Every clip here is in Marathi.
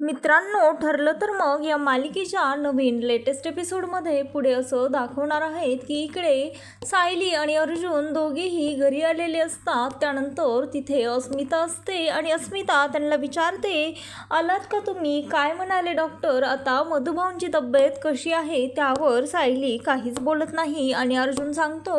मित्रांनो ठरलं तर मग या मालिकेच्या नवीन लेटेस्ट एपिसोडमध्ये पुढे असं दाखवणार आहेत की इकडे सायली आणि अर्जुन दोघेही घरी आलेले असतात. त्यानंतर तिथे अस्मिता असते आणि अस्मिता त्यांना विचारते आलात का तुम्ही? काय म्हणाले डॉक्टर आता मधुभाऊंची तब्येत कशी आहे? त्यावर सायली काहीच बोलत नाही आणि अर्जुन सांगतो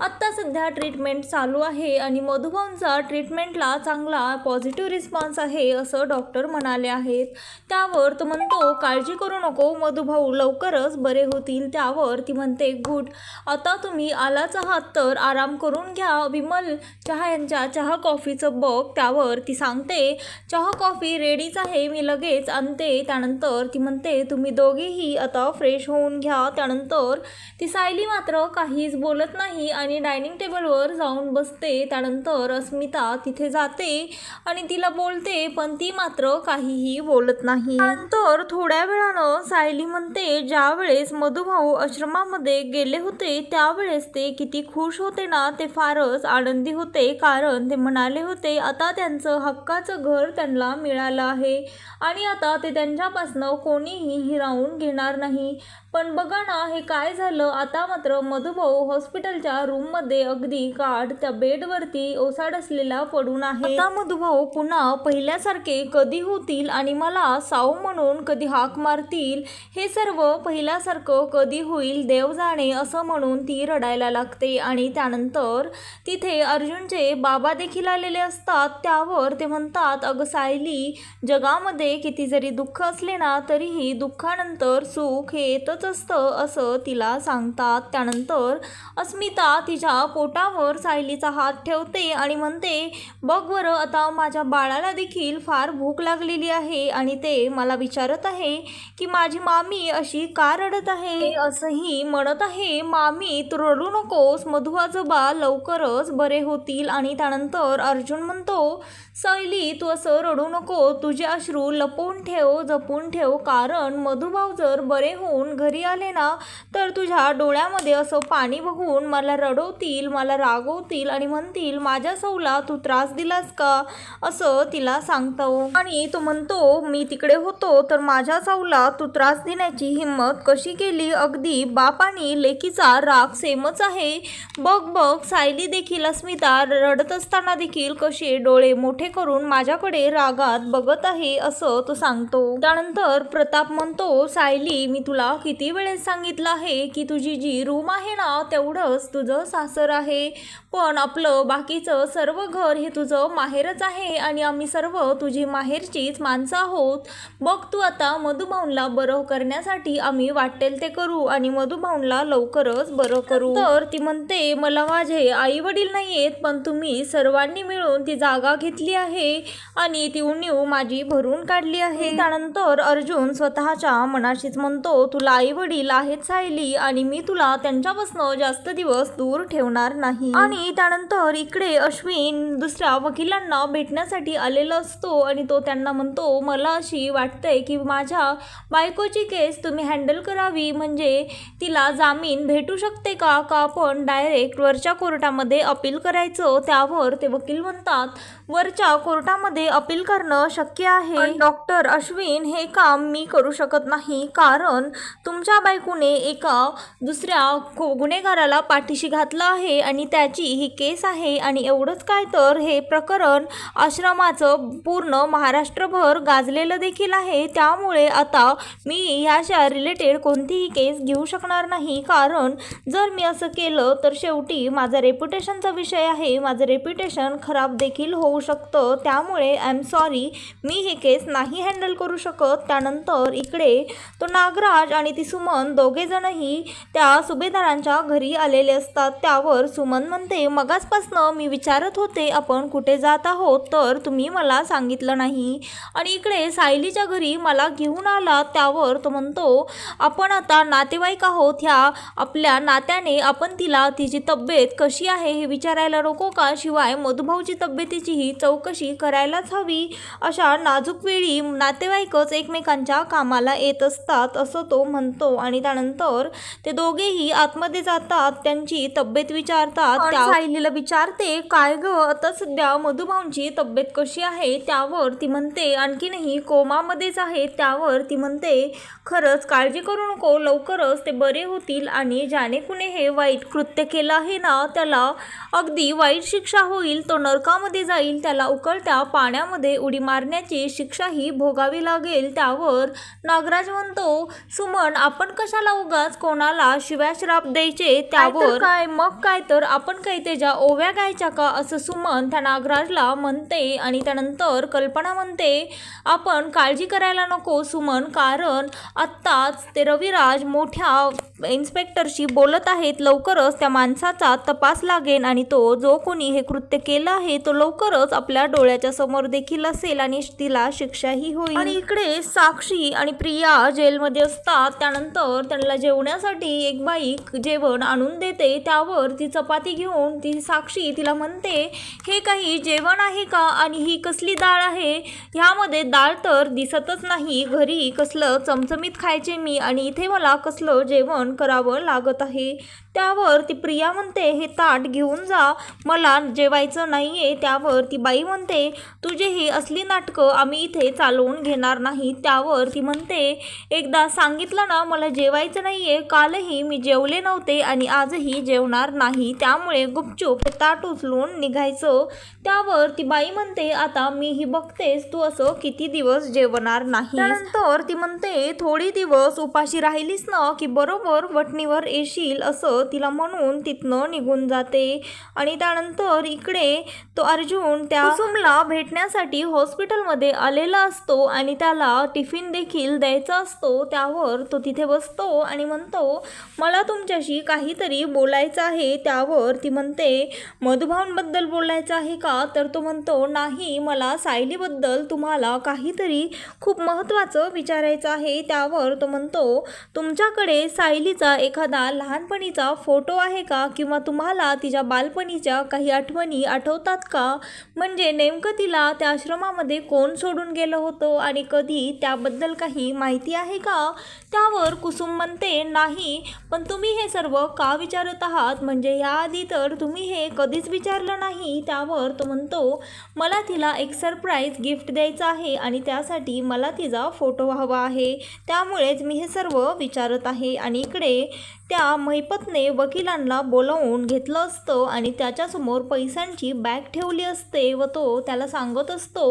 आत्ता सध्या ट्रीटमेंट चालू आहे आणि मधुभाऊंचा ट्रीटमेंटला चांगला पॉझिटिव्ह रिस्पॉन्स आहे असं डॉक्टर म्हणाले आहेत. त्यावर तो म्हणतो काळजी करू नको मधुभाऊ लवकरच बरे होतील. त्यावर ती म्हणते गुड. आता तुम्ही आलाच आहात तर आराम करून घ्या. विमल चहा यांच्या चहा कॉफीचं बघ त्यावर ती सांगते चहा कॉफी रेडीच आहे मी लगेच आणते. त्यानंतर ती म्हणते तुम्ही दोघेही आता फ्रेश होऊन घ्या. त्यानंतर ती सायली मात्र काहीच बोलत नाही आणि डायनिंग टेबलवर जाऊन बसते. त्यानंतर अस्मिता तिथे जाते आणि तिला बोलते पण ती मात्र काहीही बोलत नाही. नंतर थोड्या वेळानं सायली म्हणते ज्या वेळेस मधुभाऊ आश्रमामध्ये गेले होते त्यावेळेस ते किती खुश होते ना ते फारच आनंदी होते. कारण ते म्हणाले होते आता त्यांचं हक्काचं घर त्यांना मिळालं आहे. आणि आता ते त्यांच्यापासनं कोणीही हिरावून घेणार नाही. पण बघा ना हे काय झालं? आता मात्र मधुभाऊ हॉस्पिटलच्या रूममध्ये अगदी गाढ त्या बेडवरती ओसाड असलेला पडून आहे. आता मधुभाऊ पुन्हा पहिल्यासारखे कधी होतील आणि मला साऊ म्हणून कधी हाक मारतील हे सर्व पहिल्यासारखं कधी होईल देव जाणे असं म्हणून ती रडायला लागते आणि त्यानंतर तिथे अर्जुनचे बाबा देखील आलेले असतात. त्यावर ते म्हणतात अगं सायली जगामध्ये किती जरी दुःख असले ना तरीही दुःखानंतर सुख हे येतच असतं असं तिला सांगतात. त्यानंतर अस्मिता तिच्या पोटावर सायलीचा हात ठेवते आणि म्हणते बघ बरं आता माझ्या बाळाला देखील फार भूक लागलेली आहे आणि आणि ते मला विचारत आहे की माझी मामी अशी का रडत आहे? असंही म्हणत आहे मामी तू रडू नकोस. मधु आजोबा लवकरच बरे होतील. आणि त्यानंतर अर्जुन म्हणतो सैली तू असं रडू नको. तुझे अश्रू लपवून ठेव जपून ठेव. कारण मधुभाऊ जर बरे होऊन घरी आले ना तर तुझ्या डोळ्यामध्ये असं पाणी बघून मला रडवतील मला रागवतील आणि म्हणतील माझ्या सौला तू त्रास दिलास का? असं तिला सांगतो. आणि तो म्हणतो मी मी तिकडे होतो तर माझ्या साऊला तू त्रास देण्याची हिंमत कशी केली? अगदी बाप आणि लेकीचा राग सेमच आहे. बघ बघ सायली देखील अस्मिता रडत असताना देखील कसे डोळे मोठे करून माझ्याकडे रागात बघत आहे असं तो सांगतो. त्यानंतर प्रताप म्हणतो सायली मी तुला किती वेळेस सांगितलं आहे की तुझी जी रूम आहे ना तेवढंच तुझं सासर आहे. पण आपलं बाकीचं सर्व घर हे तुझं माहेरच आहे आणि आम्ही सर्व तुझी माहेरचीच माणसं आहोत. बघ तू आता मधुभाऊनला बरं करण्यासाठी आम्ही वाटेल ते करू आणि मधुभाऊनला लवकरच बरं करू. तर ती म्हणते मला माझे आई वडील नाही आहेत पण तुम्ही सर्वांनी मिळून ती जागा घेतली आहे आणि ती उणीव माझी भरून काढली आहे. त्यानंतर अर्जुन स्वतःच्या मनाशीच म्हणतो तुला आई वडील आहेत सायली आणि मी तुला त्यांच्यापासून जास्त दिवस दूर ठेवणार नाही. आणि त्यानंतर इकडे अश्विन दुसऱ्या वकिलांना भेटण्यासाठी आलेला असतो आणि तो त्यांना म्हणतो मला अशी वाटतंय की माझ्या बायकोची केस तुम्ही हँडल करावी म्हणजे तिला जामीन भेटू शकते का? का आपण डायरेक्ट वरच्या कोर्टामध्ये अपील करायचं त्यावर ते वकील म्हणतात वरच्या कोर्टामध्ये अपील करणं शक्य आहे. डॉक्टर अश्विन हे काम मी करू शकत नाही कारण तुमच्या बायकोने एका दुसऱ्या गुन्हेगाराला पाठीशी घातलं आहे आणि त्याची ही केस आहे आणि एवढंच काय तर हे प्रकरण आश्रमाचं पूर्ण महाराष्ट्रभर गाजलेलं देखील आहे. त्यामुळे आता मी ह्याच्या रिलेटेड कोणतीही केस घेऊ शकणार नाही. कारण जर मी असं केलं तर शेवटी माझा रेप्युटेशनचा विषय आहे. माझं रेप्युटेशन खराब देखील होऊ शकतं. त्यामुळे आय एम सॉरी मी हे केस नाही हँडल करू शकत. त्यानंतर इकडे तो नागराज आणि ती सुमन दोघेजणही त्या सुभेदारांच्या घरी आलेले असतात. त्यावर सुमन म्हणते मगासपासनं मी विचारत होते आपण कुठे जात आहोत? तर तुम्ही मला सांगितलं नाही. आणि इकडे सायलीच्या घरी मला घेऊन आला. त्यावर तो म्हणतो आपण आता नातेवाईक आहोत. ह्या आपल्या नात्याने आपण तिला तिची तब्येत कशी आहे हे विचारायला नको का? शिवाय मधुभाऊची तब्येतीची ही चौकशी करायलाच हवी. अशा नाजूक वेळी नातेवाईकच एकमेकांच्या कामाला येत असतात असं तो म्हणतो. आणि त्यानंतर ते दोघेही आतमध्ये जातात त्यांची तब्येत विचारतात. त्या सायलीला विचारते काय ग? आता सध्या मधुभाऊंची तब्येत कशी आहे? त्यावर ती म्हणते आणखीनही कोमामध्येच आहे. त्यावर ती म्हणते खरंच काळजी करू नको लवकरच ते बरे होतील आणि ज्याने कुणी हे वाईट कृत्य केलं आहे ना त्याला अगदी वाईट शिक्षा होईल तो नरकामध्ये जाईल त्याला उकळत्या पाण्यामध्ये उडी मारण्याची शिक्षाही भोगावी लागेल. त्यावर नागराज म्हणतो सुमन आपण कशाला उगाच कोणाला शिव्या श्राप द्यायचे? त्यावर काय? मग काय तर? आपण काही त्याच्या ओव्या गायच्या का असं सुमन त्या नागराजला म्हणते आणि त्यानंतर कल्पना म्हणते आपण काळजी करायला नको सुमन कारण आत्ताच ते रविराज मोठ्या इन्स्पेक्टरशी बोलत आहेत. लवकरच त्या माणसाचा तपास लागेल आणि तो जो कोणी हे कृत्य केलं आहे तो लवकरच आपल्या डोळ्याच्या समोर देखील असेल आणि तिला शिक्षाही होईल. आणि इकडे साक्षी आणि प्रिया जेलमध्ये असतात. त्यानंतर त्यांना जेवण्यासाठी एक बाई जेवण आणून देते. त्यावर ती चपाती घेऊन ती साक्षी तिला म्हणते हे काही जेवण आहे का? आणि ही कसली डाळ आहे? ह्यामध्ये डाळ तर दिसतच नाही. घरी कसलं चमचमीत खायचे मी आणि इथे मला कसलं जेवण करावं लागत आहे. त्यावर ती प्रिया म्हणते हे ताट घेऊन जा. मला जेवायचं नाही आहे त्यावर ती बाई म्हणते तुझे ही असली नाटकं आम्ही इथे चालवून घेणार नाही. त्यावर ती म्हणते एकदा सांगितलं ना मला जेवायचं नाही आहे कालही मी जेवले नव्हते आणि आजही जेवणार नाही. त्यामुळे गुपचूप ताट उचलून निघायचं. त्यावर ती बाई म्हणते आता मी ही बघतेस तू असं किती दिवस जेवणार नाही त्यानंतर ती म्हणते थोडी दिवस उपाशी राहिलीस ना की बरोबर वटणीवर येशील असं तिला म्हणून तिथनं निघून जाते. आणि त्यानंतर इकडे तो अर्जुन त्या कुसुमला भेटण्यासाठी हॉस्पिटलमध्ये आलेला असतो आणि त्याला टिफिन देखील द्यायचा असतो. त्यावर तो तिथे बसतो आणि म्हणतो मला तुमच्याशी काहीतरी बोलायचं आहे. त्यावर ती म्हणते मधुभावनबद्दल बोलायचं आहे का? तर तो म्हणतो नाही मला सायलीबद्दल तुम्हाला काहीतरी खूप महत्त्वाचं विचारायचं आहे. त्यावर तो म्हणतो तुमच्याकडे सायली मुलीचा एखादा लहानपणीचा फोटो आहे का? किंवा तुम्हाला तिच्या बालपणीच्या काही आठवणी आठवतात का? म्हणजे नेमकं तिला त्या आश्रमामध्ये कोण सोडून गेलं होतं? आणि कधी त्याबद्दल काही माहिती आहे का? त्यावर कुसुम म्हणते नाही पण तुम्ही हे सर्व का विचारत आहात? म्हणजे याआधी तर तुम्ही हे कधीच विचारलं नाही. त्यावर तो म्हणतो मला तिला एक सरप्राईज गिफ्ट द्यायचं आहे आणि त्यासाठी मला तिचा फोटो हवा आहे. त्यामुळेच मी हे सर्व विचारत आहे आणि इकडे त्या महिपतने वकिलांना बोलावून घेतलं असतं आणि त्याच्यासमोर पैशांची बॅग ठेवली असते व तो त्याला सांगत असतो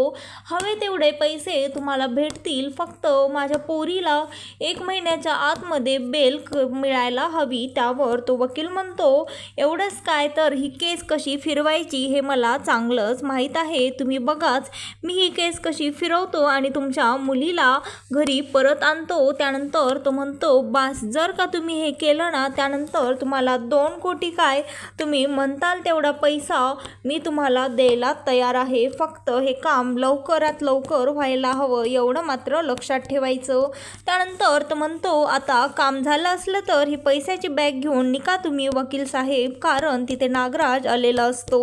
हवे तेवढे पैसे तुम्हाला भेटतील फक्त माझ्या पोरीला एक महिन्याच्या आतमध्ये बेल क मिळायला हवी. त्यावर तो वकील म्हणतो एवढंच काय तर ही केस कशी फिरवायची हे मला चांगलंच माहीत आहे. तुम्ही बघाच मी ही केस कशी फिरवतो आणि तुमच्या मुलीला घरी परत आणतो. त्यानंतर तो म्हणतो बास जर का तुम्ही हे केलं ना त्यानंतर तुम्हाला दोन कोटी काय तुम्ही म्हणताल तेवढा पैसा मी तुम्हाला द्यायला तयार आहे. फक्त हे काम लवकरात लवकर व्हायला हवं एवढं मात्र लक्षात ठेवायचं. त्यानंतर तो म्हणतो आता काम झालं असलं तर ही पैशाची बॅग घेऊन निका तुम्ही वकील साहेब कारण तिथे नागराज आलेला असतो.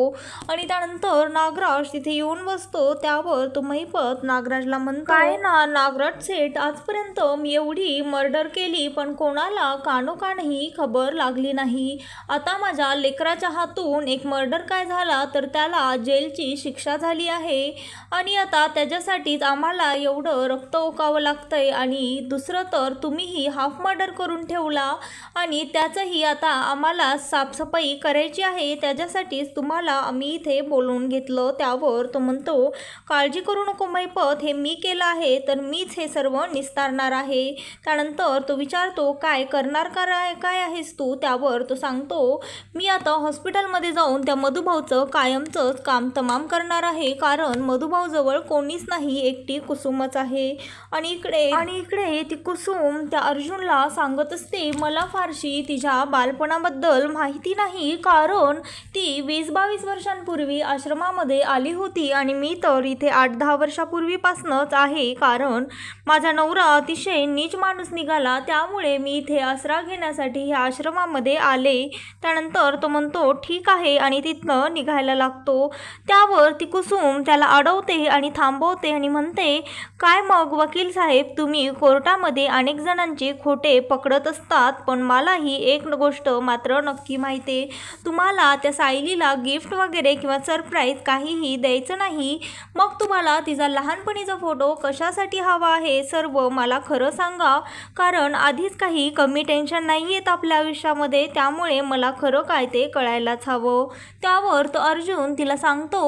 आणि त्यानंतर नागराज तिथे येऊन बसतो त्यावर तो महिपत नागराजला म्हणतो काय? ना नागराज सेठ आजपर्यंत मी एवढी मर्डर केली पण कोणाला कानोकानही खबर लागली नाही. आता माझ्या लेकराच्या हातून एक मर्डर काय झाला तर त्याला जेलची शिक्षा झाली आहे. आणि आता त्याच्यासाठीच आम्हाला एवढं रक्त ओकावं लागतंय आणि दुसरं तर तुम्हीही हाफ मर्डर करून ठेवला आणि त्याचंही आता आम्हाला साफसफाई करायची आहे. त्याच्यासाठीच तुम्हाला आम्ही इथे बोलवून घेतलं. त्यावर तो म्हणतो काळजी करू नको मैपत हे मी केलं आहे तर मीच हे सर्व निस्तारणार आहे. त्यानंतर तो विचारतो काय करणार का काय आहेस तू? त्यावर तो सांगतो मी आता हॉस्पिटलमध्ये जाऊन त्या मधुभाऊचं कायमचंच काम तमाम करणार आहे. कारण मधुभाऊजवळ कोणीच नाही एकटी कुसुमच आहे. आणि इकडे आणि इकडे ती कुसुम त्या अर्जुनला सांगत असते मला फारशी तिच्या बालपणाबद्दल माहिती नाही. कारण ती वीस बावीस वर्षांपूर्वी आश्रमामध्ये आली होती आणि मी तर इथे आठ दहा वर्षापूर्वीपासूनच आहे. कारण माझा नवरा अतिशय नीच माणूस निघाला. त्यामुळे मी इथे आसरा घेण्यासाठी ह्या आश्रमामध्ये आले. त्यानंतर तो म्हणतो ठीक आहे आणि तिथनं निघायला लागतो. त्यावर ती कुसुम त्याला अडवते आणि थांबवते आणि म्हणते काय मग वकील साहेब तुम्ही कोर्टामध्ये अनेक जणांचे खोटे पकडत असतात पण मलाही एक गोष्ट मात्र नक्की माहिती आहे. तुम्हाला त्या सायलीला गिफ्ट वगैरे किंवा सरप्राईज काहीही द्यायचं नाही. मग तुम्हाला तिचा लहानपणीचा फोटो कशासाठी हवा आहे सर्व मला खरं सांगा. कारण आधीच काही कमी टेन्शन नाही आहेत आपल्या आयुष्यामध्ये त्यामुळे मला खरं काय ते कळायलाच हवं. त्यावर तो अर्जुन तिला सांगतो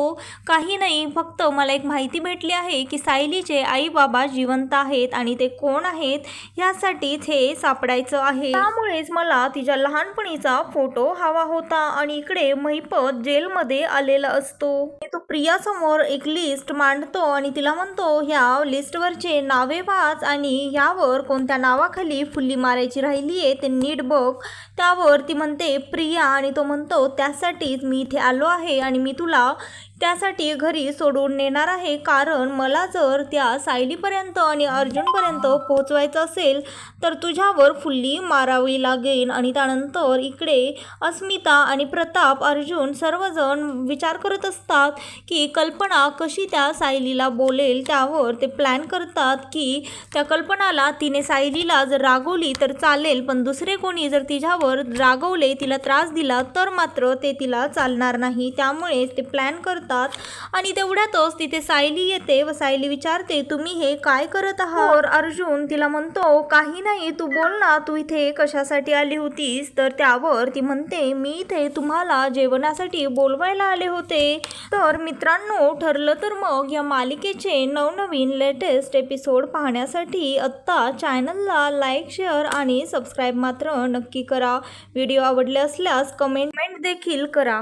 काही नाही फक्त मला एक माहिती भेटली आहे की सायलीचे आई बाबा जिवंत आहेत आणि ते कोण आहेत ह्यासाठीच हे सापडायचं आहे. त्यामुळेच मला तिच्या लहानपणीचा फोटो हवा होता आणि इकडे महिपत जेलमध्ये आलेला असतो. तो प्रियासमोर एक लिस्ट मांडतो आणि तिला म्हणतो ह्या लिस्टवरचे नावे वाच आणि ह्यावर कोणत्या नावाखाली फुल्ली मारायची राहिली आहे ते नीट बघ. त्यावर ती म्हणते प्रिया आणि तो म्हणतो त्यासाठीच मी इथे आलो आहे आणि मी तुला त्यासाठी घरी सोडून नेणार आहे. कारण मला जर त्या सायलीपर्यंत आणि अर्जुनपर्यंत पोहोचवायचं असेल तर तुझ्यावर फुल्ली मारावी लागेल. आणि त्यानंतर इकडे अस्मिता आणि प्रताप अर्जुन सर्वजण विचार करत असतात की कल्पना कशी त्या सायलीला बोलेल. त्यावर ते प्लॅन करतात की त्या कल्पनाला तिने सायलीला जर रागवली तर चालेल पण दुसरे कोणी जर तिच्यावर रागवले तिला त्रास दिला तर मात्र ते तिला चालणार नाही. त्यामुळे ते प्लॅन करतात आणि तेवढ्यातच तिथे सायली येते व सायली विचारते तुम्ही हे काय करत आहात? अर्जुन तिला म्हणतो काही नाही तू बोल ना तू इथे कशासाठी आली होतीस? तर त्यावर ती म्हणते मी इथे तुम्हाला जेवणासाठी बोलवायला आले होते. तर मित्रांनो ठरलं तर मग या मालिकेचे नवनवीन लेटेस्ट एपिसोड पाहण्यासाठी आत्ता चॅनलला लाईक शेअर आणि सबस्क्राईब मात्र नक्की करा. व्हिडिओ आवडले असल्यास कमेंट देखील करा.